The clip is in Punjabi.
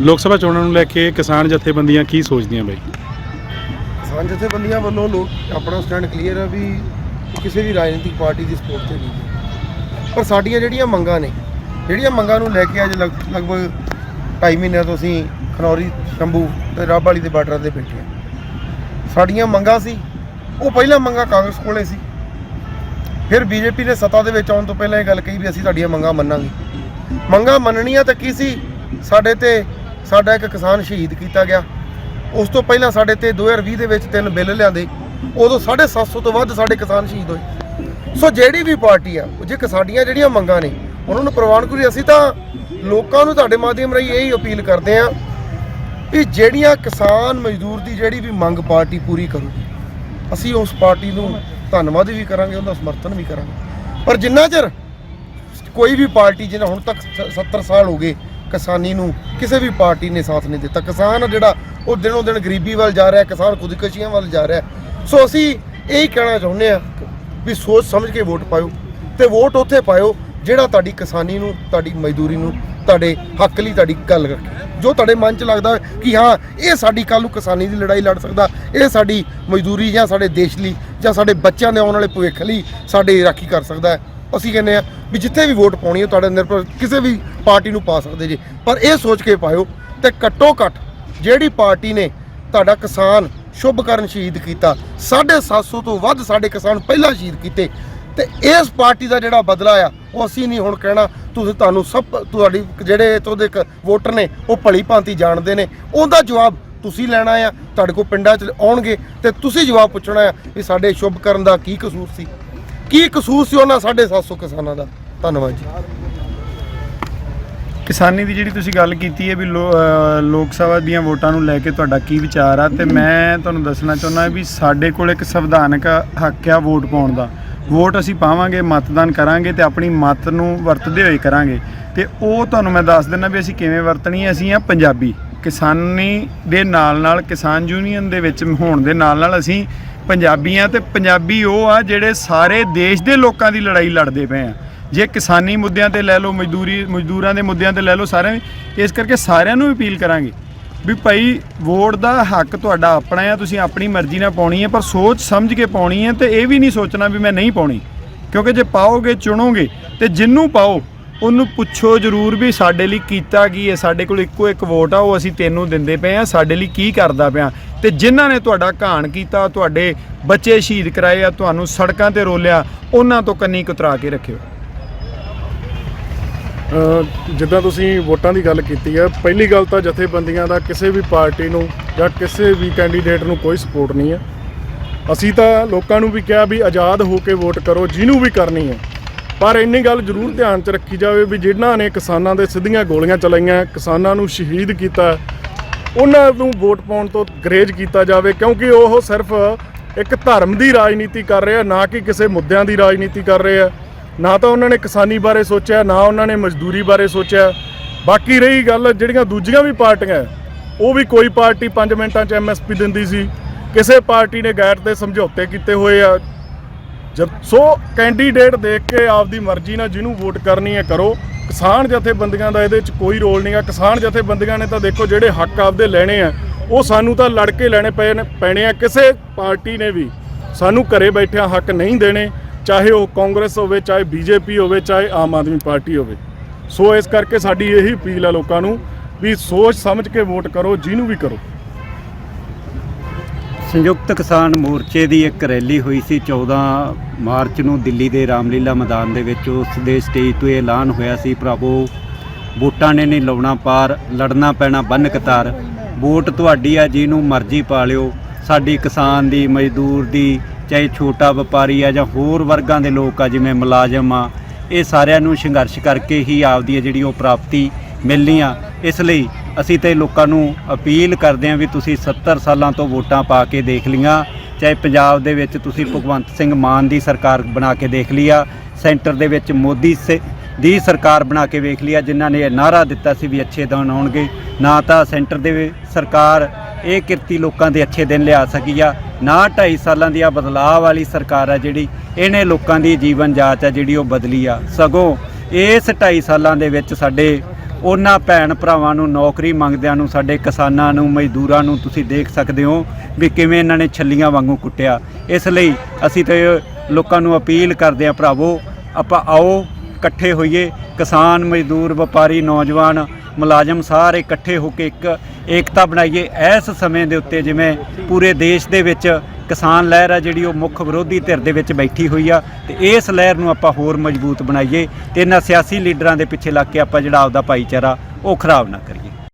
ਲੋਕ ਸਭਾ ਚੋਣਾਂ ਨੂੰ ਲੈ ਕੇ ਕਿਸਾਨ ਜਥੇਬੰਦੀਆਂ ਕੀ ਸੋਚਦੀਆਂ ਬਾਈ? ਕਿਸਾਨ ਜਥੇਬੰਦੀਆਂ ਵੱਲੋਂ ਲੋਕ ਆਪਣਾ ਸਟੈਂਡ ਕਲੀਅਰ ਹੈ ਵੀ ਕਿਸੇ ਵੀ ਰਾਜਨੀਤਿਕ ਪਾਰਟੀ ਦੀ ਸਪੋਰਟ ਤੇ ਨਹੀਂ ਹੈ। ਪਰ ਸਾਡੀਆਂ ਜਿਹੜੀਆਂ ਮੰਗਾਂ ਨੇ, ਜਿਹੜੀਆਂ ਮੰਗਾਂ ਨੂੰ ਲੈ ਕੇ ਅੱਜ ਲਗ- ਲਗਭਗ 2.5 ਮਹੀਨਿਆਂ ਤੋਂ ਅਸੀਂ ਖਨੌਰੀ, ਸ਼ੰਭੂ ਤੇ ਰਾਬ ਵਾਲੀ ਦੇ ਬਾਰਡਰਾਂ ਤੇ ਬੈਠੇ ਹਾਂ। ਸਾਡੀਆਂ ਮੰਗਾਂ ਸੀ, ਉਹ ਪਹਿਲਾਂ ਮੰਗਾਂ ਕਾਂਗਰਸ ਕੋਲੇ ਸੀ। ਫਿਰ ਬੀਜੇਪੀ ਨੇ ਸੱਤਾ ਦੇ ਵਿੱਚ ਆਉਣ ਤੋਂ ਪਹਿਲਾਂ ਇਹ ਗੱਲ ਕਹੀ ਵੀ ਅਸੀਂ ਤੁਹਾਡੀਆਂ ਮੰਗਾਂ ਮੰਨਾਂਗੇ। ਮੰਗਾਂ ਮੰਨਣੀਆਂ ਤਾਂ ਕੀ ਸੀ? ਸਾਡੇ ਤੇ ਸਾਡਾ ਇੱਕ ਕਿਸਾਨ ਸ਼ਹੀਦ ਕੀਤਾ ਗਿਆ। ਉਸ ਤੋਂ ਪਹਿਲਾਂ ਸਾਡੇ ਤੇ 2020 ਦੇ ਵਿੱਚ ਤਿੰਨ ਬਿੱਲ ਲਿਆਂਦੇ। ਉਦੋਂ 750 ਤੋਂ ਵੱਧ ਸਾਡੇ ਕਿਸਾਨ ਸ਼ਹੀਦ ਹੋਏ। ਸੋ ਜਿਹੜੀ ਵੀ ਪਾਰਟੀ ਆ ਜੇ ਸਾਡੀਆਂ ਜਿਹੜੀਆਂ ਮੰਗਾਂ ਨੇ, ਉਹਨਾਂ ਨੂੰ ਪ੍ਰਵਾਨ ਕਰੀ, ਅਸੀਂ ਤਾਂ ਲੋਕਾਂ ਨੂੰ ਤੁਹਾਡੇ ਮਾਧਿਅਮ ਰਾਹੀਂ ਇਹੀ ਅਪੀਲ ਕਰਦੇ ਆ ਵੀ ਜਿਹੜੀਆਂ ਕਿਸਾਨ ਮਜ਼ਦੂਰ ਦੀ ਜਿਹੜੀ ਵੀ ਮੰਗ ਪਾਰਟੀ ਪੂਰੀ ਕਰੂਗੀ, ਅਸੀਂ ਉਸ ਪਾਰਟੀ ਨੂੰ ਧੰਨਵਾਦ ਵੀ ਕਰਾਂਗੇ, ਉਹਦਾ ਸਮਰਥਨ ਵੀ ਕਰਾਂਗੇ। ਪਰ ਜਿੰਨਾ ਚਿਰ ਕੋਈ ਵੀ ਪਾਰਟੀ ਜਿਹਨੇ ਹੁਣ ਤੱਕ ਸ- 70 ਸਾਲ ਹੋ ਗਏ ਕਿਸਾਨੀ ਨੂੰ ਕਿਸੇ ਵੀ ਪਾਰਟੀ ਨੇ ਸਾਥ ਨਹੀਂ ਦਿੱਤਾ। ਕਿਸਾਨ ਆ ਜਿਹੜਾ ਉਹ ਦਿਨੋਂ ਦਿਨ ਗਰੀਬੀ ਵੱਲ ਜਾ ਰਿਹਾ, ਕਿਸਾਨ ਖੁਦਕਸ਼ੀਆਂ ਵੱਲ ਜਾ ਰਿਹਾ। ਸੋ ਅਸੀਂ ਇਹੀ ਕਹਿਣਾ ਚਾਹੁੰਦੇ ਆ ਵੀ ਸੋਚ ਸਮਝ ਕੇ ਵੋਟ ਪਾਇਓ ਤੇ ਵੋਟ ਉੱਥੇ ਪਾਇਓ ਜਿਹੜਾ ਤੁਹਾਡੀ ਕਿਸਾਨੀ ਨੂੰ, ਤੁਹਾਡੀ ਮਜ਼ਦੂਰੀ ਨੂੰ, ਤੁਹਾਡੇ ਹੱਕ ਲਈ ਤੁਹਾਡੀ ਗੱਲ ਰੱਖੇ। ਜੋ ਤੁਹਾਡੇ ਮਨ 'ਚ ਲੱਗਦਾ ਕਿ ਹਾਂ, ਇਹ ਸਾਡੀ ਕੱਲ੍ਹ ਨੂੰ ਕਿਸਾਨੀ ਦੀ ਲੜਾਈ ਲੜ ਸਕਦਾ, ਇਹ ਸਾਡੀ ਮਜ਼ਦੂਰੀ ਜਾਂ ਸਾਡੇ ਦੇਸ਼ ਲਈ ਜਾਂ ਸਾਡੇ ਬੱਚਿਆਂ ਦੇ ਆਉਣ ਵਾਲੇ ਭਵਿੱਖ ਲਈ ਸਾਡੇ ਰਾਖੀ ਕਰ ਸਕਦਾ ਹੈ। ਅਸੀਂ ਕਹਿੰਦੇ ਆ ਵੀ ਜਿੱਥੇ ਵੀ ਵੋਟ ਪਾਉਣੀ ਹੈ ਤੁਹਾਡੇ ਨਿਰਭਰ ਕਿਸੇ ਵੀ ਪਾਰਟੀ ਨੂੰ ਪਾ ਸਕਦੇ ਜੀ। ਪਰ ਇਹ ਸੋਚ ਕੇ ਪਾਇਓ ਤੇ ਘੱਟੋ ਘੱਟ ਜਿਹੜੀ ਪਾਰਟੀ ਨੇ ਤੁਹਾਡਾ ਕਿਸਾਨ ਸ਼ੁਭਕਰਨ ਸ਼ਹੀਦ ਕੀਤਾ 750 ਤੋਂ ਵੱਧ ਸਾਡੇ ਕਿਸਾਨ ਪਹਿਲਾਂ ਸ਼ਹੀਦ ਕੀਤੇ ਤੇ ਇਸ ਪਾਰਟੀ ਦਾ ਜਿਹੜਾ ਬਦਲਾ ਆ, ਉਹ ਅਸੀਂ ਨਹੀਂ ਹੁਣ ਕਹਿਣਾ, ਤੁਸੀਂ ਤੁਹਾਨੂੰ ਸਭ ਤੁਹਾਡੀ ਜਿਹੜੇ ਤੁਹਾਡੇ ਕ- ਵੋਟਰ ਨੇ, ਉਹ ਭਲੀ ਭਾਂਤੀ ਜਾਣਦੇ ਨੇ। ਉਹਦਾ ਜਵਾਬ ਤੁਸੀਂ ਲੈਣਾ ਆ, ਤੁਹਾਡੇ ਕੋਲ ਪਿੰਡਾਂ 'ਚ ਆਉਣਗੇ ਤੇ ਤੁਸੀਂ ਜਵਾਬ ਪੁੱਛਣਾ ਆ ਵੀ ਸਾਡੇ ਸ਼ੁਭਕਰਨ ਦਾ ਕੀ ਕਸੂਰ ਸੀ। ਕੀ ਕਸੂਰ ਸੀ ਉਹਨਾਂ 750 ਕਿਸਾਨਾਂ ਦਾ? ਧੰਨਵਾਦ ਜੀ। ਕਿਸਾਨੀ ਦੀ ਜਿਹੜੀ ਤੁਸੀਂ ਗੱਲ ਕੀਤੀ ਹੈ ਵੀ ਲੋ- ਲੋਕ ਸਭਾ ਦੀਆਂ ਵੋਟਾਂ ਨੂੰ ਲੈ ਕੇ ਤੁਹਾਡਾ ਕੀ ਵਿਚਾਰ ਆ, ਤੇ ਮੈਂ ਤੁਹਾਨੂੰ ਦੱਸਣਾ ਚਾਹੁੰਦਾ ਵੀ ਸਾਡੇ ਕੋਲ ਇੱਕ ਸੰਵਿਧਾਨਕ ਹੱਕ ਆ ਵੋਟ ਪਾਉਣ ਦਾ। ਵੋਟ ਅਸੀਂ ਪਾਵਾਂਗੇ, ਮਤਦਾਨ ਕਰਾਂਗੇ ਤੇ ਆਪਣੀ ਮਤ ਨੂੰ ਵਰਤਦੇ ਹੋਏ ਕਰਾਂਗੇ। ਤੇ ਉਹ ਤੁਹਾਨੂੰ ਮੈਂ ਦੱਸ ਦਿੰਦਾ ਵੀ ਅਸੀਂ ਕਿਵੇਂ ਵਰਤਣੀ ਹੈ, ਅਸੀਂ ਆ ਪੰਜਾਬੀ। ਕਿਸਾਨੀ ਦੇ ਨਾਲ ਨਾਲ ਕਿਸਾਨ ਯੂਨੀਅਨ ਦੇ ਵਿੱਚ ਹੋਣ ਦੇ ਨਾਲ ਨਾਲ ਅਸੀਂ ਪੰਜਾਬੀ ਆ ਤੇ ਪੰਜਾਬੀ ਉਹ ਆ ਜਿਹੜੇ ਸਾਰੇ ਦੇਸ਼ ਦੇ ਲੋਕਾਂ ਦੀ ਲੜਾਈ ਲੜਦੇ ਪਏ ਆ। ਜੇ ਕਿਸਾਨੀ ਮੁੱਦਿਆਂ ਤੇ ਲੈ ਲਓ, ਮਜ਼ਦੂਰੀ, ਮਜ਼ਦੂਰਾਂ ਦੇ ਮੁੱਦਿਆਂ ਤੇ ਲੈ ਲਓ, ਸਾਰਿਆਂ ਇਸ ਕਰਕੇ ਸਾਰਿਆਂ ਨੂੰ ਅਪੀਲ ਕਰਾਂਗੇ ਵੀ ਭਾਈ ਵੋਟ ਦਾ ਹੱਕ ਤੁਹਾਡਾ ਆਪਣਾ ਆ, ਤੁਸੀਂ ਆਪਣੀ ਮਰਜ਼ੀ ਨਾਲ ਪਾਉਣੀ ਹੈ ਪਰ ਸੋਚ ਸਮਝ ਕੇ ਪਾਉਣੀ ਹੈ ਤੇ ਇਹ ਵੀ ਨਹੀਂ ਸੋਚਣਾ ਵੀ ਮੈਂ ਨਹੀਂ ਪਾਉਣੀ। ਕਿਉਂਕਿ ਜੇ ਪਾਓਗੇ, ਚੁਣੋਗੇ ਤੇ ਜਿੰਨੂੰ ਪਾਓ ਉਹਨੂੰ ਪੁੱਛੋ ਜ਼ਰੂਰ ਵੀ ਸਾਡੇ ਲਈ ਕੀਤਾ ਕੀ ਹੈ। ਸਾਡੇ ਕੋਲ ਇੱਕੋ ਇੱਕ ਵੋਟ ਆ, ਉਹ ਅਸੀਂ ਤੈਨੂੰ ਦਿੰਦੇ ਪਏ ਆ। ਸਾਡੇ ਲਈ ਕੀ ਕਰਦਾ ਪਿਆ? ਤੇ ਜਿਨ੍ਹਾਂ ਨੇ ਤੁਹਾਡਾ ਘਾਣ ਕੀਤਾ, ਤੁਹਾਡੇ ਬੱਚੇ ਸ਼ਹੀਦ ਕਰਾਏ ਆ, ਤੁਹਾਨੂੰ ਸੜਕਾਂ ਤੇ ਰੋਲਿਆ, ਉਹਨਾਂ ਤੋਂ ਕੰਨੀ ਕੁਤਰਾ ਕੇ ਰੱਖਿਓ। ਜਿੱਦਾਂ ਤੁਸੀਂ ਵੋਟਾਂ ਦੀ ਗੱਲ ਕੀਤੀ ਹੈ, ਪਹਿਲੀ ਗੱਲ ਤਾਂ ਜਥੇਬੰਦੀਆਂ ਦਾ ਕਿਸੇ ਵੀ ਪਾਰਟੀ ਨੂੰ ਜਾਂ ਕਿਸੇ ਵੀ ਕੈਂਡੀਡੇਟ ਨੂੰ ਕੋਈ ਸਪੋਰਟ ਨਹੀਂ ਹੈ। ਅਸੀਂ ਤਾਂ ਲੋਕਾਂ ਨੂੰ ਵੀ ਕਿਹਾ ਵੀ ਆਜ਼ਾਦ ਹੋ ਕੇ ਵੋਟ ਕਰੋ, ਜਿਹਨੂੰ ਵੀ ਕਰਨੀ ਹੈ। ਪਰ ਇੰਨੀ ਗੱਲ ਜ਼ਰੂਰ ਧਿਆਨ 'ਚ ਰੱਖੀ ਜਾਵੇ ਵੀ ਜਿਨ੍ਹਾਂ ਨੇ ਕਿਸਾਨਾਂ ਦੇ ਸਿੱਧੀਆਂ ਗੋਲੀਆਂ ਚਲਾਈਆਂ, ਕਿਸਾਨਾਂ ਨੂੰ ਸ਼ਹੀਦ ਕੀਤਾ, ਉਹਨਾਂ ਨੂੰ ਵੋਟ ਪਾਉਣ ਤੋਂ ਗਰੇਜ ਕੀਤਾ ਜਾਵੇ, ਕਿਉਂਕਿ ਉਹ ਸਿਰਫ ਇੱਕ ਧਰਮ ਦੀ ਰਾਜਨੀਤੀ ਕਰ ਰਹੇ ਆ, ਨਾ ਕਿ ਕਿਸੇ ਮੁੱਦਿਆਂ ਦੀ ਰਾਜਨੀਤੀ ਕਰ ਰਹੇ ਆ। ਨਾ ਤਾਂ ਉਹਨਾਂ ਨੇ ਕਿਸਾਨੀ ਬਾਰੇ ਸੋਚਿਆ, ਨਾ ਉਹਨਾਂ ਨੇ ਮਜ਼ਦੂਰੀ ਬਾਰੇ ਸੋਚਿਆ। ਬਾਕੀ ਰਹੀ ਗੱਲ ਜਿਹੜੀਆਂ ਦੂਜੀਆਂ ਵੀ ਪਾਰਟੀਆਂ, ਉਹ ਵੀ ਕੋਈ ਪਾਰਟੀ 5 ਮਿੰਟਾਂ 'ਚ ਐਮਐਸਪੀ ਦਿੰਦੀ ਸੀ। ਕਿਸੇ ਪਾਰਟੀ ਨੇ ਗੈਰ ਤੇ ਸਮਝੌਤੇ ਕੀਤੇ ਹੋਏ ਆ ਜਦ ਸੋ ਕੈਂਡੀਡੇਟ ਦੇਖ ਕੇ ਆਪਦੀ ਮਰਜ਼ੀ ਨਾਲ ਜਿਹਨੂੰ ਵੋਟ ਕਰਨੀ ਹੈ ਕਰੋ। ਕਿਸਾਨ ਜਥੇਬੰਦੀਆਂ ਦਾ ਇਹਦੇ ਵਿੱਚ ਕੋਈ ਰੋਲ ਨਹੀਂਗਾ ਕਿਸਾਨ ਜਥੇਬੰਦੀਆਂ ਨੇ ਤਾਂ ਦੇਖੋ ਜਿਹੜੇ ਹੱਕ ਆਪਦੇ ਲੈਣੇ ਆ, ਉਹ ਸਾਨੂੰ ਤਾਂ ਲੜ ਕੇ ਲੈਣੇ ਪਏ ਪੈਣੇ ਆ ਕਿਸੇ ਪਾਰਟੀ ਨੇ ਵੀ। ਸਾਨੂੰ ਘਰੇ ਬੈਠਿਆਂ ਹੱਕ ਨਹੀਂ ਦੇਣੇ, ਚਾਹੇ ਉਹ ਕਾਂਗਰਸ ਹੋਵੇ, ਚਾਹੇ ਬੀਜੇਪੀ ਹੋਵੇ, ਚਾਹੇ ਆਮ ਆਦਮੀ ਪਾਰਟੀ ਹੋਵੇ। ਸੋ ਇਸ ਕਰਕੇ ਸਾਡੀ ਇਹੀ ਅਪੀਲ ਆ ਲੋਕਾਂ ਨੂੰ ਵੀ ਸੋਚ ਸਮਝ ਕੇ ਵੋਟ ਕਰੋ, ਜਿਹਨੂੰ ਵੀ ਕਰੋ। ਸੰਯੁਕਤ ਕਿਸਾਨ ਮੋਰਚੇ ਦੀ ਇੱਕ ਰੈਲੀ ਹੋਈ ਸੀ 14 ਮਾਰਚ ਨੂੰ ਦਿੱਲੀ ਦੇ ਰਾਮਲੀਲਾ ਮੈਦਾਨ ਦੇ ਵਿੱਚ। ਉਸ ਦੇ ਸਟੇਜ ਤੋਂ ਇਹ ਐਲਾਨ ਹੋਇਆ ਸੀ ਭਰਾਵੋ ਵੋਟਾਂ ਨੇ ਨਹੀਂ ਲਾਉਣਾ ਪਾਰ, ਲੜਨਾ ਪੈਣਾ ਬੰਨ ਕਤਾਰ। ਵੋਟ ਤੁਹਾਡੀ ਆ, ਜਿਹਨੂੰ ਮਰਜ਼ੀ ਪਾ ਲਿਓ। ਸਾਡੀ ਕਿਸਾਨ ਦੀ, ਮਜ਼ਦੂਰ ਦੀ, ਚਾਹੇ ਛੋਟਾ ਵਪਾਰੀ ਆ ਜਾਂ ਹੋਰ ਵਰਗਾਂ ਦੇ ਲੋਕ ਆ, ਜਿਵੇਂ ਮੁਲਾਜ਼ਮ ਆ, ਇਹ ਸਾਰਿਆਂ ਨੂੰ ਸੰਘਰਸ਼ ਕਰਕੇ ਹੀ ਆਪਦੀ ਜਿਹੜੀ ਉਹ ਪ੍ਰਾਪਤੀ ਮਿਲਣੀ ਆ। ਇਸ ਲਈ ਅਸੀਂ ਤੇ ਲੋਕਾਂ ਨੂੰ ਅਪੀਲ ਕਰਦੇ ਹਾਂ ਵੀ ਤੁਸੀਂ 70 ਸਾਲਾਂ ਤੋਂ ਵੋਟਾਂ ਪਾ ਕੇ ਦੇਖ ਲੀਆਂ ਚਾਹੇ ਪੰਜਾਬ ਦੇ ਵਿੱਚ ਤੁਸੀਂ ਭਗਵੰਤ ਸਿੰਘ ਮਾਨ ਦੀ ਸਰਕਾਰ ਬਣਾ ਕੇ ਦੇਖ ਲਈ ਆ, ਸੈਂਟਰ ਦੇ ਵਿੱਚ ਮੋਦੀ ਸੇ- ਦੀ ਸਰਕਾਰ ਬਣਾ ਕੇ ਵੇਖ ਲਿਆ ਜਿਨ੍ਹਾਂ ਨੇ ਇਹ ਨਾਰਾ ਦਿੱਤਾ ਸੀ ਵੀ ਅੱਛੇ ਦਿਨ ਆਉਣਗੇ। ਨਾ ਤਾਂ ਸੈਂਟਰ ਦੇ ਸਰਕਾਰ ਇਹ ਕਿਰਤੀ ਲੋਕਾਂ ਦੇ ਅੱਛੇ ਦਿਨ ਲਿਆ ਸਕੀ ਆ। ਨਾ 2.5 ਸਾਲਾਂ ਦੀ ਆ ਬਦਲਾਅ ਵਾਲੀ ਸਰਕਾਰ ਆ ਜਿਹੜੀ, ਇਹਨੇ ਲੋਕਾਂ ਦੀ ਜੀਵਨ ਜਾਚ ਆ ਜਿਹੜੀ ਉਹ ਬਦਲੀ ਆ। ਸਗੋਂ ਇਸ 2.5 ਸਾਲਾਂ ਦੇ ਵਿੱਚ ਸਾਡੇ ਉਹਨਾਂ ਭੈਣ ਭਰਾਵਾਂ ਨੂੰ, ਨੌਕਰੀ ਮੰਗਦਿਆਂ ਨੂੰ, ਸਾਡੇ ਕਿਸਾਨਾਂ ਨੂੰ, ਮਜ਼ਦੂਰਾਂ ਨੂੰ ਤੁਸੀਂ ਦੇਖ ਸਕਦੇ ਹੋ ਵੀ ਕਿਵੇਂ ਇਹਨਾਂ ਨੇ ਛੱਲੀਆਂ ਵਾਂਗੂ ਕੁੱਟਿਆ। ਇਸ ਲਈ ਅਸੀਂ ਤੇ ਲੋਕਾਂ ਨੂੰ ਅਪੀਲ ਕਰਦੇ ਹਾਂ ਭਰਾਵੋ, ਆਪਾਂ ਆਓ, ਇਕੱਠੇ ਹੋਈਏ। ਕਿਸਾਨ, ਮਜ਼ਦੂਰ, ਵਪਾਰੀ, ਨੌਜਵਾਨ ਮੁਲਾਜ਼ਮ ਸਾਰੇ ਇਕੱਠੇ ਹੋ ਕੇ ਇੱਕ ਏਕਤਾ ਬਣਾਈਏ। ਇਸ ਸਮੇਂ ਦੇ ਉੱਤੇ ਜਿਵੇਂ ਪੂਰੇ ਦੇਸ਼ ਦੇ ਵਿੱਚ ਕਿਸਾਨ ਲਹਿਰ ਆ ਜਿਹੜੀ ਉਹ ਮੁੱਖ ਵਿਰੋਧੀ ਧਿਰ ਦੇ ਵਿੱਚ ਬੈਠੀ ਹੋਈ ਆ ਤੇ ਇਸ ਲਹਿਰ ਨੂੰ ਆਪਾਂ ਹੋਰ ਮਜ਼ਬੂਤ ਬਣਾਈਏ ਤੇ ਇਹਨਾਂ ਸਿਆਸੀ ਲੀਡਰਾਂ ਦੇ ਪਿੱਛੇ ਲੱਗ ਕੇ ਆਪਾਂ ਜਿਹੜਾ ਆਪਦਾ ਭਾਈਚਾਰਾ ਉਹ ਖਰਾਬ ਨਾ ਕਰੀਏ।